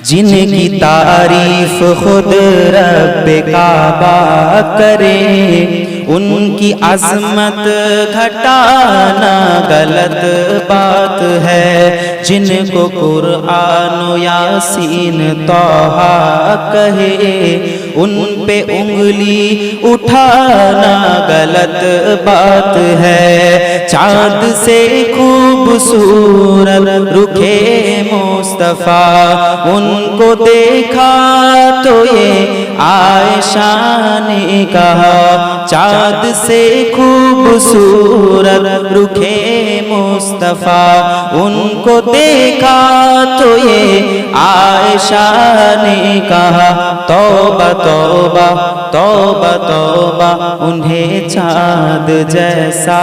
جن کی تعریف خود رب کعبہ کرے ان کی عظمت گھٹانا غلط بات ہے۔ جن کو قرآن و یاسین توحا کہے ان پہ انگلی اٹھانا غلط بات ہے۔ چاند سے خوبصورت رکھے مصطفیٰ ان کو دیکھا تو یہ عائشہ نے کہا چاند سے خوبصورت رکھے مصطفیٰ، ان کو دیکھا تو یہ عائشہ نے کہا، توبہ توبہ توبہ توبہ، انہیں چاند جیسا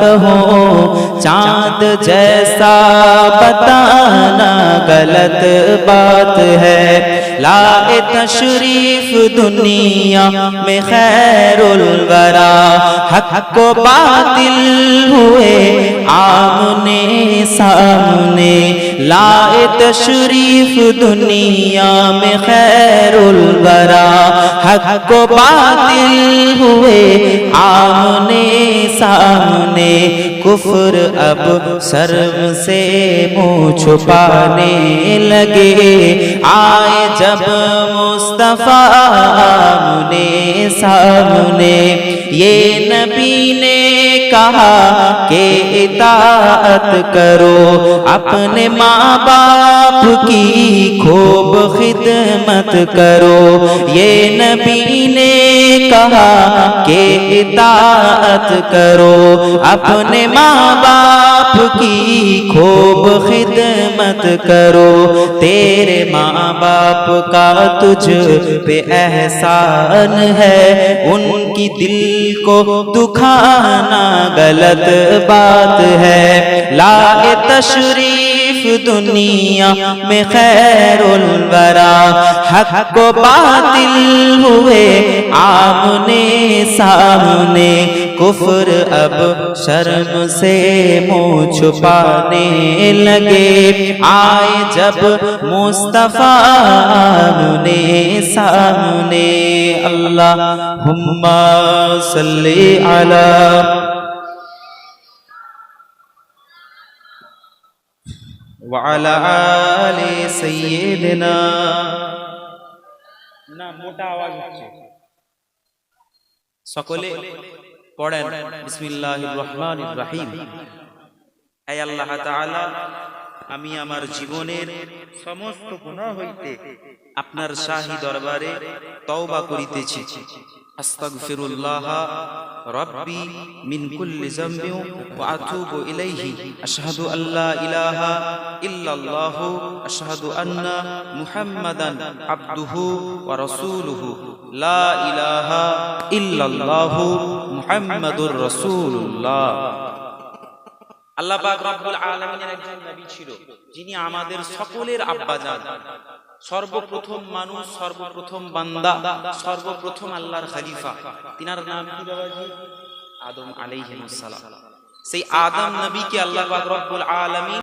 کہو، چاند جیسا بتانا غلط بات ہے۔ لائے تشریف دنیا میں خیر الورا، حق و باطل ہوئے سامنے، لائے تشریف دنیا میں خیر الورا، حق و باطل ہوئے آمنے سامنے۔ کفر اب شرم سے منہ چھپانے لگے۔ آئے جب مصطفیٰ آمنے سامنے، یہ نبی نے کہا کہ اطاعت کرو اپنے ماں باپ کی خوب خدمت کرو۔ یہ نبی نے کہا کہ اطاعت کرو اپنے ماں باپ کی خوب خدمت کرو۔ تیرے ماں باپ کا تجھ پہ احسان ہے، ان کی دل کو دکھانا غلط بات ہے۔ لائے تشریف دنیا میں خیر الورا، حق و باطل ہوئے آمنے سامنے۔ کفر اب شرم سے منہ چھپانے لگے۔ آئے جب مصطفیٰ آمنے سامنے۔ اللہ صلی علی وعلى آل سيدنا না মোটা আওয়াজ হচ্ছে সকলে পড়েন বিসমিল্লাহির রহমানির রহিম হে আল্লাহ তাআলা আমি আমার জীবনের সমস্ত গুনাহ হইতে আপনার শাহী দরবারে তওবা করিতেছি أستغفر الله ربي من كل ذنب وأتوب إليه أشهد أن لا إله إلا الله أشهد أن محمدا عبده ورسوله لا إله إلا الله محمد رسول الله আল্লাহ পাক রব্বুল আলামিনের একজন নবী ছিল যিনি আমাদের সকলের আব্বা জান সর্বপ্রথম মানুষ, সর্বপ্রথম বান্দা, সর্বপ্রথম আল্লাহর খালিফা। তিনার নাম কি বাবাজি? আদম আলাইহিস সালাম সেই আদম নবীকে আল্লাহ পাক রব্বুল আলামিন